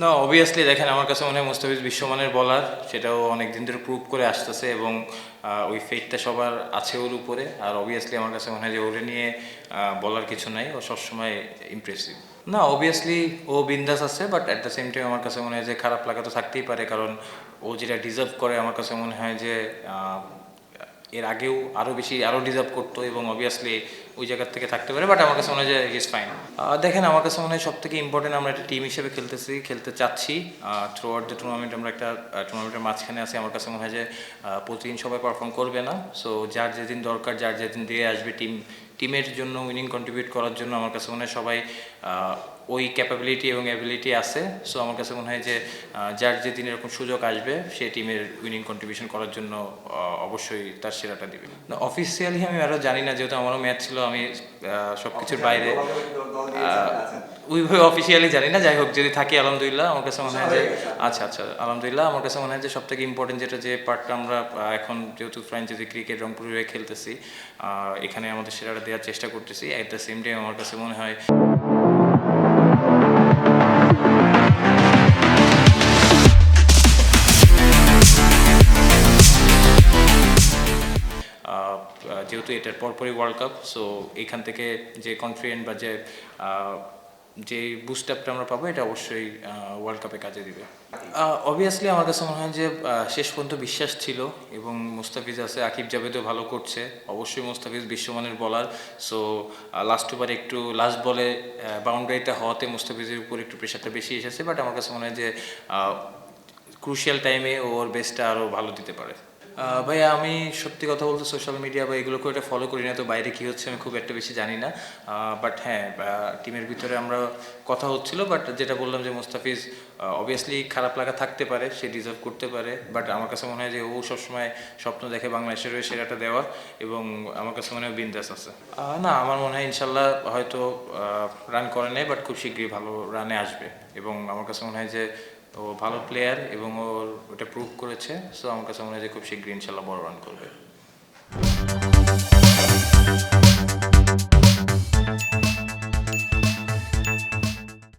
না অবভিয়াসলি দেখেন, আমার কাছে মনে হয় মুস্তাফিজ বিশ্বমানের বলার সেটাও অনেক দিন ধরে প্রুভ করে আসতেছে এবং ওই ফেটটা সবার আছে ওর উপরে। আর অবভিয়াসলি আমার কাছে মনে হয় যে ওরে নিয়ে বলার কিছু নাই। ও সবসময় ইমপ্রেসিভ না অবভিয়াসলি ও বিন্দাস আছে but at the same time আমার কাছে মনে হয় যে খারাপ লাগা তো থাকতেই পারে। কারণ ও যেটা ডিজার্ভ করে, আমার কাছে মনে হয় যে এর আগেও আরও বেশি আরও ডিজার্ভ করতো এবং অবভিয়াসলি ওই জায়গার থেকে থাকতে পারে বাট আমার কাছে মনে হয় যে ইজ ফাইন দেখেন, আমার কাছে মনে হয় সব থেকে ইম্পর্টেন্ট আমরা একটা টিম হিসেবে খেলতেছি, খেলতে চাচ্ছি। থ্রু আউট দ্য টুর্নামেন্ট আমরা একটা টুর্নামেন্টের মাঝখানে আছি, আমার কাছে মনে হয় যে প্রতিদিন সবাই পারফর্ম করবে না। সো যার যেদিন দরকার, যার যেদিন দিয়ে আসবে টিম টিমের জন্য উইনিং কন্ট্রিবিউট করার জন্য আমার কাছে মনে হয় সবাই ওই ক্যাপাবিলিটি এবং অ্যাবিলিটি আছে। সো আমার কাছে মনে হয় যে যার যেদিন এরকম সুযোগ আসবে সে টিমের উইনিং কন্ট্রিবিউশন করার জন্য অবশ্যই তার সেরাটা দিবে। না অফিসিয়ালি আমি আরও জানি না যেহেতু আমারও ম্যাচ ছিল আমি সব কিছুর বাইরে ওইভাবে অফিসিয়ালি জানি না যাই হোক যদি থাকি আলহামদুলিল্লাহ আমার কাছে মনে হয় যে আচ্ছা আচ্ছা আলহামদুলিল্লাহ আমার কাছে মনে হয় যে সব থেকে ইম্পর্টেন্ট যেটা যে পার্টটা আমরা এখন যেহেতু ফ্র্যাঞ্চাইজি ক্রিকেট রংপুরে হয়ে খেলতেছি এখানে আমাদের সেরাটা দেওয়ার চেষ্টা করতেছি অ্যাট দ্য সেম টাইম আমার কাছে মনে হয় যেহেতু এটার পরপরই ওয়ার্ল্ড কাপ সো এখান থেকে যে কনফিডেন্ট বা যে যে বুস্ট আপটা আমরা পাবো, এটা অবশ্যই ওয়ার্ল্ড কাপে কাজে দিবে। অবভিয়াসলি আমার কাছে মনে হয় যে শেষ পর্যন্ত বিশ্বাস ছিল এবং মুস্তাফিজ আছে, আকিব জাভেদও ভালো করছে। অবশ্যই মুস্তাফিজ বিশ্বমানের বলার সো লাস্ট ওভারে একটু লাস্ট বলে বাউন্ডারিতে হওয়াতে মুস্তাফিজের উপর একটু প্রেশারটা বেশি এসেছে বাট আমার কাছে মনে হয় যে ক্রুশিয়াল টাইমে ওর বেস্টটা আরও ভালো দিতে পারে। ভাইয়া, আমি সত্যি কথা বলতে সোশ্যাল মিডিয়া বা এগুলো একটা ফলো করি না, তো বাইরে কী হচ্ছে আমি খুব একটা বেশি জানি না। বাট হ্যাঁ টিমের ভিতরে আমরা কথা হচ্ছিল বাট যেটা বললাম যে মুস্তাফিজ অবভিয়াসলি খারাপ লাগা থাকতে পারে, সে ডিজার্ভ করতে পারে বাট আমার কাছে মনে হয় যে ও সবসময় স্বপ্ন দেখে বাংলাদেশের হয়ে সেরাটা দেওয়া এবং আমার কাছে মনে হয় বিন্দাস আছে। না, আমার মনে হয় ইনশাল্লাহ হয়তো রান করে নেয় বাট খুব শীঘ্রই ভালো রানে আসবে এবং আমার কাছে মনে হয় যে ও ভালো প্লেয়ার এবং ওর ওটা প্রুভ করেছে সো আমার কাছে মনে হয় যে খুব শীঘ্রই ইনশাল্লাহ বড় রান করবে।